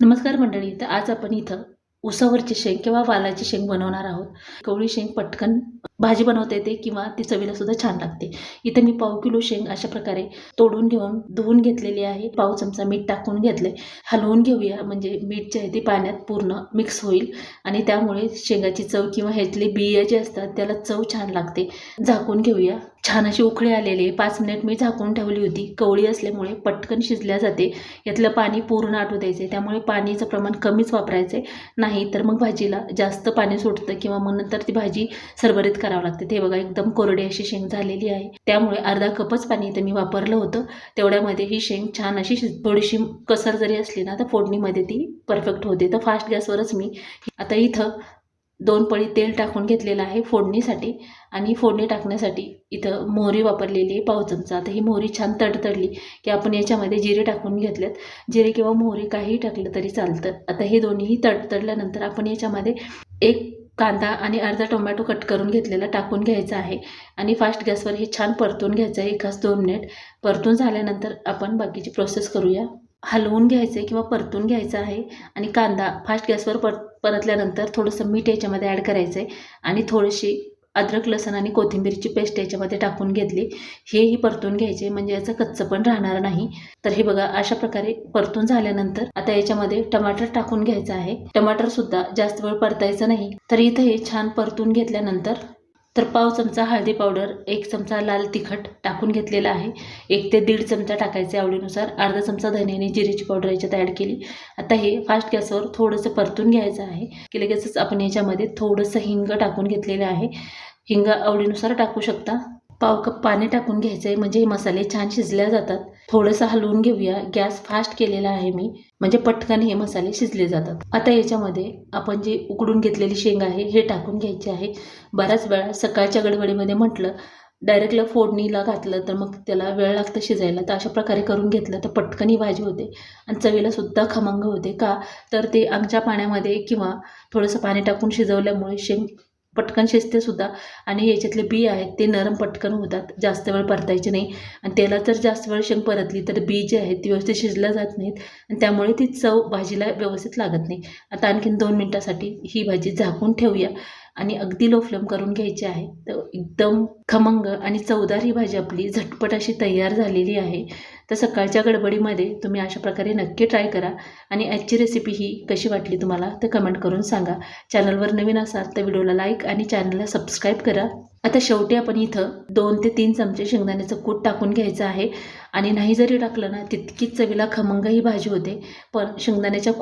नमस्कार मंडळी तर आज आपण इथं उसावरची शेंग किंवा वालाची शेंग बनवणार आहोत. कवळी शेंग पटकन भाजी बनवता येते किंवा ती चवीला सुद्धा छान लागते. इथं मी पाव किलो शेंग अशा प्रकारे तोडून घेऊन धुवून घेतलेली आहे. पाव चमचा मीठ टाकून घेतले हलवून घेऊया म्हणजे मीठ जे आहे ते पाण्यात पूर्ण मिक्स होईल आणि त्यामुळे शेंगाची चव किंवा ह्यातले बिया जे असतात त्याला चव छान लागते. झाकून घेऊया. छान अशी उकळी आलेली आहे. पाच मिनिट मी झाकून ठेवली होती. कवळी असल्यामुळे पटकन शिजल्या जाते. यातलं पाणी पूर्ण आटू द्यायचं आहे त्यामुळे पाणीचं प्रमाण कमीच वापरायचं आहे नाही तर मग भाजीला जास्त पाणी सुटतं किंवा मग नंतर ती भाजी सरभरीत करावं लागते. ते बघा एकदम कोरडी अशी शेंग झालेली आहे. त्यामुळे अर्धा कपच पाणी इथं मी वापरलं होतं. तेवढ्यामध्ये ही शेंग छान अशी थोडीशी कसर जरी असली ना तर फोडणीमध्ये ती परफेक्ट होते. तर फास्ट गॅसवरच मी आता इथं दोन पळी तेल टाकून घेतलेलं आहे फोडणीसाठी. आणि फोडणी टाकण्यासाठी इथं मोहरी वापरलेली आहे पाव चमचा. आता ही मोहरी छान तडतडली की आपण याच्यामध्ये जिरे टाकून घेतलेत. जिरे किंवा मोहरी काहीही टाकलं तरी चालतं. आता हे दोन्हीही तडतडल्यानंतर आपण याच्यामध्ये एक कांदा आणि अर्धा टोमॅटो कट करून घेतलेला टाकून घ्यायचा आहे. आणि फास्ट गॅसवर हे छान परतून घ्यायचं आहे एकाच दोन मिनिट परतून झाल्यानंतर आपण बाकीची प्रोसेस करूया. हलवून घ्यायचं आहे किंवा परतून घ्यायचं आहे. आणि कांदा फास्ट गॅसवर पर परतल्यानंतर थोडंसं मीठ याच्यामध्ये ॲड करायचं आहे आणि थोडीशी अद्रक लसण आणि कोथिंबीरची पेस्ट याच्यामध्ये टाकून घेतली. हेही परतून घ्यायचे म्हणजे याचं कच्चं पण राहणार नाही. तर हे बघा अशा प्रकारे परतून झाल्यानंतर आता याच्यामध्ये टमाटर टाकून घ्यायचं आहे. टमाटर सुद्धा जास्त वेळ परतायचं नाही. तर इथे हे छान परतून घेतल्यानंतर तर पाव चमचा हळदी पावडर एक चमचा लाल तिखट टाकून घेतलेला आहे. एक ते दीड चमचा टाकायचे आवडीनुसार. अर्धा चमचा धन्याने जिरेची पावडर याच्यात ॲड केली. आता हे फास्ट गॅसवर थोडंसं परतून घ्यायचं आहे. की लगेचच आपण याच्यामध्ये थोडंसं हिंग टाकून घेतलेलं आहे. हिंग आवडीनुसार टाकू शकता. पाव कप पाणी टाकून घ्यायचं आहे म्हणजे हे मसाले छान शिजल्या जातात. थोडंसं हलवून घेऊया. गॅस फास्ट केलेला आहे मी. म्हणजे पटकन हे मसाले शिजले जातात. आता याच्यामध्ये आपण जे उकडून घेतलेली शेंग आहे हे टाकून घ्यायचे आहे. बऱ्याच वेळा सकाळच्या गडबडीमध्ये म्हटलं डायरेक्टला फोडणीला घातलं तर मग त्याला वेळ लागतं शिजायला. तर अशा प्रकारे करून घेतलं तर पटकन ही भाजी होते. आणि चवीला सुद्धा खमंग होते का? तर ते आमच्या पाण्यामध्ये किंवा थोडंसं पाणी टाकून शिजवल्यामुळे शेंग पटकन शिजते सुद्धा. आणि याच्यातले बी आहेत ते नरम पटकन होतात. जास्त वेळ परतायचे नाही. आणि त्याला जर जास्त वेळ शेंग परतली तर बी जे आहेत ती व्यवस्थित शिजल्या जात नाहीत. आणि त्यामुळे ती चव भाजीला व्यवस्थित लागत नाही. आता आणखीन दोन मिनटासाठी ही भाजी झाकून ठेवूया. आणि अगदी लो फ्लेम करून घ्यायची आहे. तर एकदम खमंग आणि चवदार ही भाजी आपली झटपट अशी तयार झालेली आहे. तर सकाळच्या गडबडीमध्ये तुम्ही अशा प्रकारे नक्की ट्राय करा आणि आजची रेसिपी ही कशी वाटली तुम्हाला तर कमेंट करून सांगा. चॅनलवर नवीन असाल तर व्हिडिओला लाईक आणि चॅनलला सबस्क्राईब करा. आता शेवटी आपण इथं दोन ते तीन चमचे शेंगदाण्याचं कूट टाकून घ्यायचं आहे. आणि नाही जरी टाकलं ना तितकीच चवीला खमंग ही भाजी होते. पण शेंगदाण्याच्या